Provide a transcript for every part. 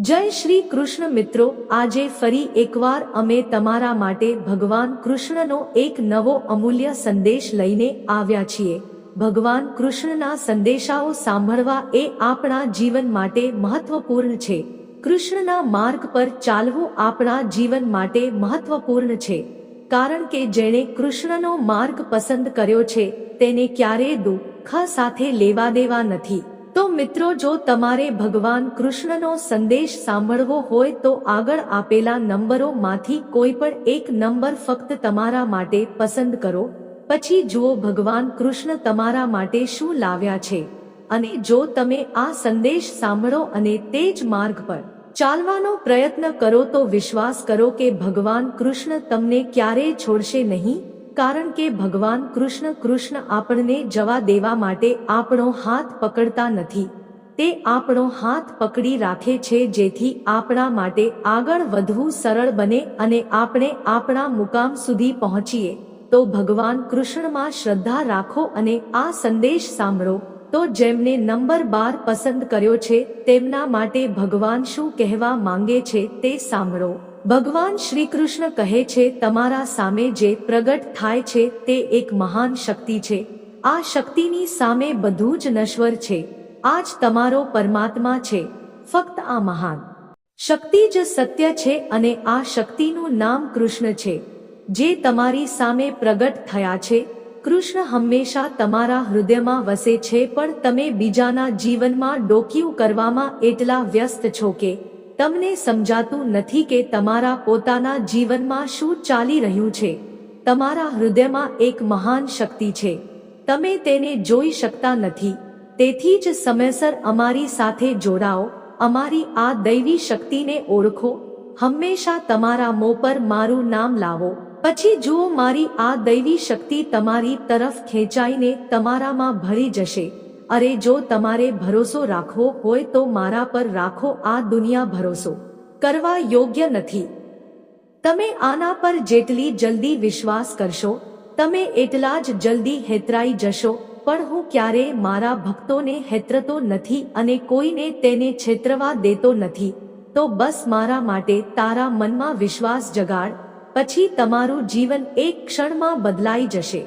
જય શ્રી કૃષ્ણ મિત્રો, આજે ફરી એકવાર અમે તમારા માટે ભગવાન કૃષ્ણનો એક નવો અમૂલ્ય સંદેશ લઈને આવ્યા છીએ. ભગવાન કૃષ્ણના સંદેશાઓ સાંભળવા એ આપણા જીવન માટે મહત્વપૂર્ણ છે. કૃષ્ણના માર્ગ પર ચાલવું આપણા જીવન માટે મહત્વપૂર્ણ છે. કારણ કે જેણે કૃષ્ણનો માર્ગ પસંદ કર્યો છે, તેને ક્યારેય દુઃખ સાથે લેવા દેવા નથી. મિત્રો, જો તમારે ભગવાન કૃષ્ણનો સંદેશ સાંભળવો હોય તો આગળ આપેલા નંબરોમાંથી કોઈ પણ એક નંબર ફક્ત તમારા માટે પસંદ કરો. પછી જુઓ ભગવાન કૃષ્ણ તમારા માટે શું લાવ્યા છે. અને જો તમે આ સંદેશ સાંભળો અને તે જ માર્ગ પર ચાલવાનો પ્રયત્ન કરો તો વિશ્વાસ કરો કે ભગવાન કૃષ્ણ તમને ક્યારેય છોડશે નહીં. કારણ કે ભગવાન કૃષ્ણ કૃષ્ણ આપણને જવા દેવા માટે આપણો હાથ પકડતા નથી. તે આપણો હાથ પકડી રાખે છે જેથી આપણા માટે આગળ વધવું સરળ બને અને આપણે આપણા મુકામ સુધી પહોંચીએ. તો ભગવાન કૃષ્ણમાં શ્રદ્ધા રાખો અને આ સંદેશ સાંભળો. તો જેમને નંબર બાર પસંદ કર્યો છે, તેમના માટે ભગવાન શું કહેવા માંગે છે તે સાંભળો. ભગવાન શ્રી કૃષ્ણ કહે છે, તમારા સામે જે પ્રગટ થાય છે, તે એક મહાન શક્તિ છે. આ શક્તિની સામે બધું જ નશ્વર છે. આ જ તમારો પરમાત્મા છે. ફક્ત આ મહાન. શક્તિ જ સત્ય છે અને આ શક્તિનું નામ કૃષ્ણ છે. જે તમારી સામે પ્રગટ થયા છે. કૃષ્ણ હંમેશા તમારા હૃદયમાં વસે છે, પણ તમે બીજાના જીવનમાં ડોકિયું કરવામાં એટલા વ્યસ્ત છો કે તમને સમજાતું નથી કે તમારા પોતાના જીવનમાં શું ચાલી રહ્યું છે. તમારા હૃદયમાં એક મહાન શક્તિ છે. તમે તેને જોઈ શકતા નથી. તેથી જ સમયસર અમારી સાથે જોડાઓ, અમારી આ દૈવી શક્તિને ઓળખો, હંમેશા તમારા મોં પર મારું નામ લાવો. પછી જુઓ, મારી આ દૈવી શક્તિ તમારી તરફ ખેંચાઈને તમારામાં ભળી જશે. અરે જો તમારે ભરોસો રાખવો હોય તો મારા પર રાખો આ દુનિયા ભરોસો. કરવા યોગ્ય નથી. તમે આના પર જેટલી જલ્દી વિશ્વાસ કરશો, તમે એટલા જ જલ્દી હેતરાઈ જશો, પણ હું ક્યારેય મારા ભક્તોને હેતરતો નથી અને કોઈને તેને છેતરવા દેતો નથી. તો બસ મારા માટે તારા મનમાં વિશ્વાસ જગાડ, પછી તમારું જીવન એક ક્ષણમાં બદલાઈ જશે.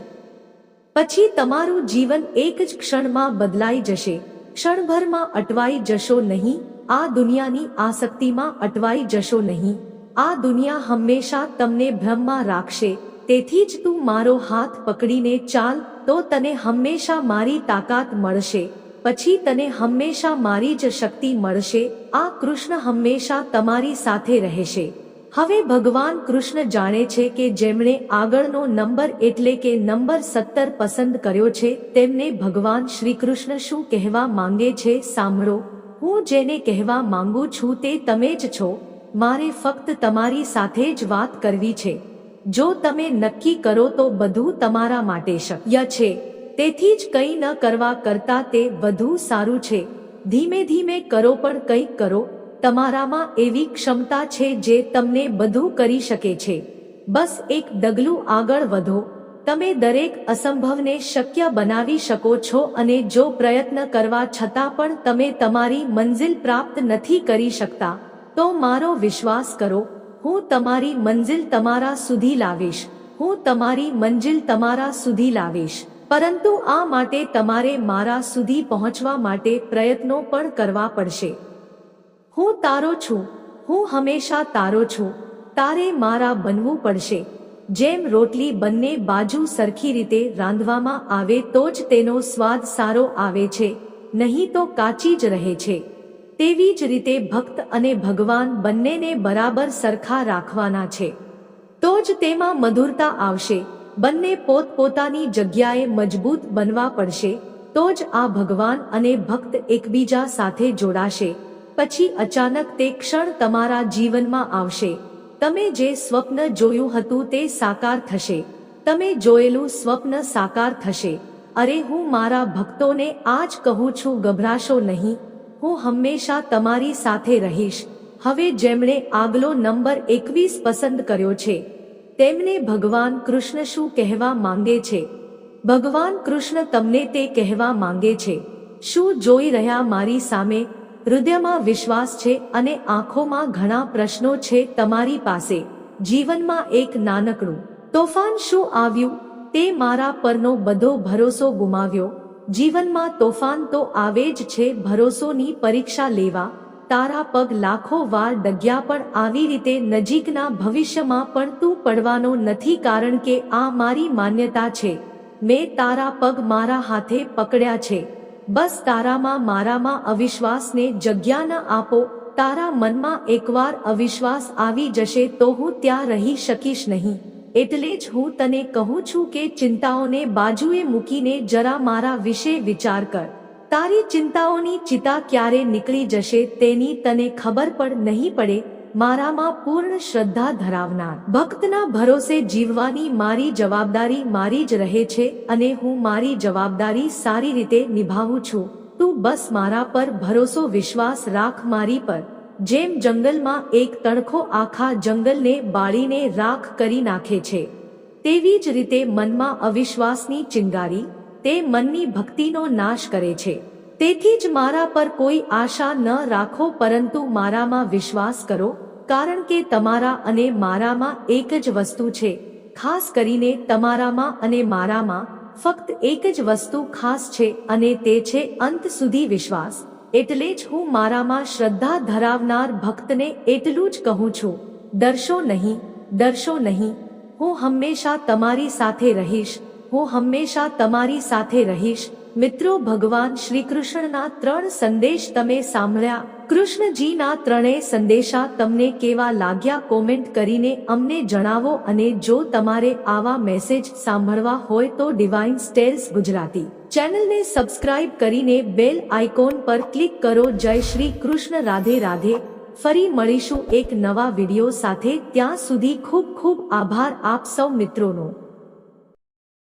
પછી તમારું જીવન એક જ ક્ષણમાં બદલાઈ જશે. ક્ષણભરમાં અટવાઈ જશો નહીં. આ દુનિયાની આસક્તિમાં અટવાઈ જશો નહીં. આ દુનિયા હંમેશા તમને ભ્રમમાં રાખશે. તેથી જ તું મારો હાથ પકડીને ચાલ, તો તને હંમેશા મારી તાકાત મળશે. પછી તને હંમેશા મારી જ શક્તિ મળશે. આ કૃષ્ણ હંમેશા તમારી સાથે રહેશે. હવે ભગવાન કૃષ્ણ જાણે છે કે જેમણે આગળનો નંબર એટલે કે નંબર સત્તર પસંદ કર્યો છે, તેમને ભગવાન શ્રી કૃષ્ણ શું કહેવા માંગે છે સાંભળો. હું જેને કહેવા માંગુ છું તે તમે જ છો. મારે ફક્ત તમારી સાથે જ વાત કરવી છે. જો તમે નક્કી કરો તો બધું તમારા માટે શક્ય છે. તેથી જ કંઈ ન કરવા કરતા તે વધુ સારું છે. ધીમે ધીમે કરો પણ કંઈક કરો. તમારામાં એવી ક્ષમતા છે જે તમને બધું કરી શકે છે. બસ એક ડગલું આગળ વધો. તમે દરેક અસંભવને શક્ય બનાવી શકો છો અને જો પ્રયત્ન કરવા છતાં પણ તમે તમારી મંજિલ પ્રાપ્ત નથી કરી શકતા, તો મારો વિશ્વાસ કરો. હું તમારી મંજિલ તમારા સુધી લાવીશ. હું તમારી મંજિલ તમારા સુધી લાવીશ. પરંતુ આ માટે તમારે મારા સુધી પહોંચવા માટે પ્રયત્નો પણ કરવા પડશે. હું તારો છું, હું હંમેશા તારો છું, તારે મારા બનવું પડશે. જેમ રોટલી બંને બાજુ સરખી રીતે રાંધવામાં આવે તો જ તેનો સ્વાદ સારો આવે છે, નહીં તો કાચી જ રહે છે. તેવી જ રીતે ભક્ત અને ભગવાન બંનેને બરાબર સરખા રાખવાના છે. તો જ તેમાં મધુરતા આવશે, બંને પોતપોતાની જગ્યાએ મજબૂત બનવા પડશે, તો જ આ ભગવાન અને ભક્ત એકબીજા સાથે જોડાશે. પછી અચાનક તે ક્ષણ તમારા જીવનમાં આવશે. તમે જે સ્વપ્ન જોયું હતું તે સાકાર થશે. તમે જોયેલું સ્વપ્ન સાકાર થશે. અરે, હું મારા ભક્તોને આજ કહું છું, ગભરાશો નહીં. હું હંમેશા તમારી સાથે રહીશ. હવે જેમણે આગલો નંબર એકવીસ પસંદ કર્યો છે, તેમને ભગવાન કૃષ્ણ શું કહેવા માંગે છે? ભગવાન કૃષ્ણ તમને તે કહેવા માંગે છે. શું જોઈ રહ્યા મારી સામે હૃદયમાં વિશ્વાસ છે અને આંખોમાં ઘણા પ્રશ્નો છે તમારી પાસે. જીવનમાં એક નાનકડું તોફાન શું આવ્યું? તે મારા પરનો બધો ભરોસો ગુમાવ્યો. જીવનમાં તોફાન તો આવે જ છે, ભરોસોની પરીક્ષા લેવા. તારા પગ લાખો વાર ડગ્યા પણ આવી રીતે નજીકના ભવિષ્યમાં પણ તું પડવાનો નથી કારણ કે આ મારી માન્યતા છે. મેં તારા પગ મારા હાથે પકડ્યા છે. બસ તારામાં મારામાં અવિશ્વાસને જગ્યા ન આપો, તારા મનમાં એકવાર અવિશ્વાસ આવી જશે તો હું ત્યાં રહી શકીશ નહીં. એટલે જ હું તને કહું છું કે ચિંતાઓને બાજુએ મૂકીને જરા મારા વિશે વિચાર કર. તારી ચિંતાઓની ચિતા ક્યારે નીકળી જશે તેની તને ખબર પણ નહીં પડે મારામાં પૂર્ણ શ્રદ્ધા ધરાવનાર. ભક્તના ભરોસે જીવવાની મારી જવાબદારી મારી જ રહે છે અને હું મારી જવાબદારી સારી રીતે નિભાવું છું. તું બસ મારા પર ભરોસો, વિશ્વાસ રાખ મારી પર. જેમ જંગલમાં એક તણખો આખા જંગલને બાળીને રાખ કરી નાખે છે, તેવી જ રીતે મનમાં અવિશ્વાસની ચિંગારી તે મનની ભક્તિનો નાશ કરે છે. તેથી જ મારા પર કોઈ આશા ન રાખો પરંતુ મારામાં વિશ્વાસ કરો, કારણ કે તમારા અને મારામાં એક જ વસ્તુ છે, ખાસ કરીને તમારામાં અને મારામાં ફક્ત એક જ વસ્તુ ખાસ છે અને તે છે અંત સુધી વિશ્વાસ. એટલે જ હું મારામાં શ્રદ્ધા ધરાવનાર ભક્તને એટલું જ કહું છું, ડરશો નહીં ડરશો નહીં, હું હંમેશા તમારી સાથે રહીશ, હું હંમેશા તમારી સાથે રહીશ મિત્રો, ભગવાન શ્રી કૃષ્ણના ત્રણ સંદેશ તમે સાંભળ્યા. કૃષ્ણજીના ત્રણેય સંદેશા તમને કેવા લાગ્યા કોમેન્ટ કરીને અમને જણાવો અને જો તમારે આવા મેસેજ સાંભળવા હોય તો ડિવાઇન સ્ટેલ્સ ગુજરાતી. ચેનલને સબસ્ક્રાઇબ કરીને બેલ આઇકોન પર ક્લિક કરો. જય શ્રી કૃષ્ણ, રાધે રાધે. ફરી મળીશું એક નવા વીડિયો સાથે. ત્યાં સુધી ખૂબ ખૂબ આભાર આપ સૌ મિત્રોનો.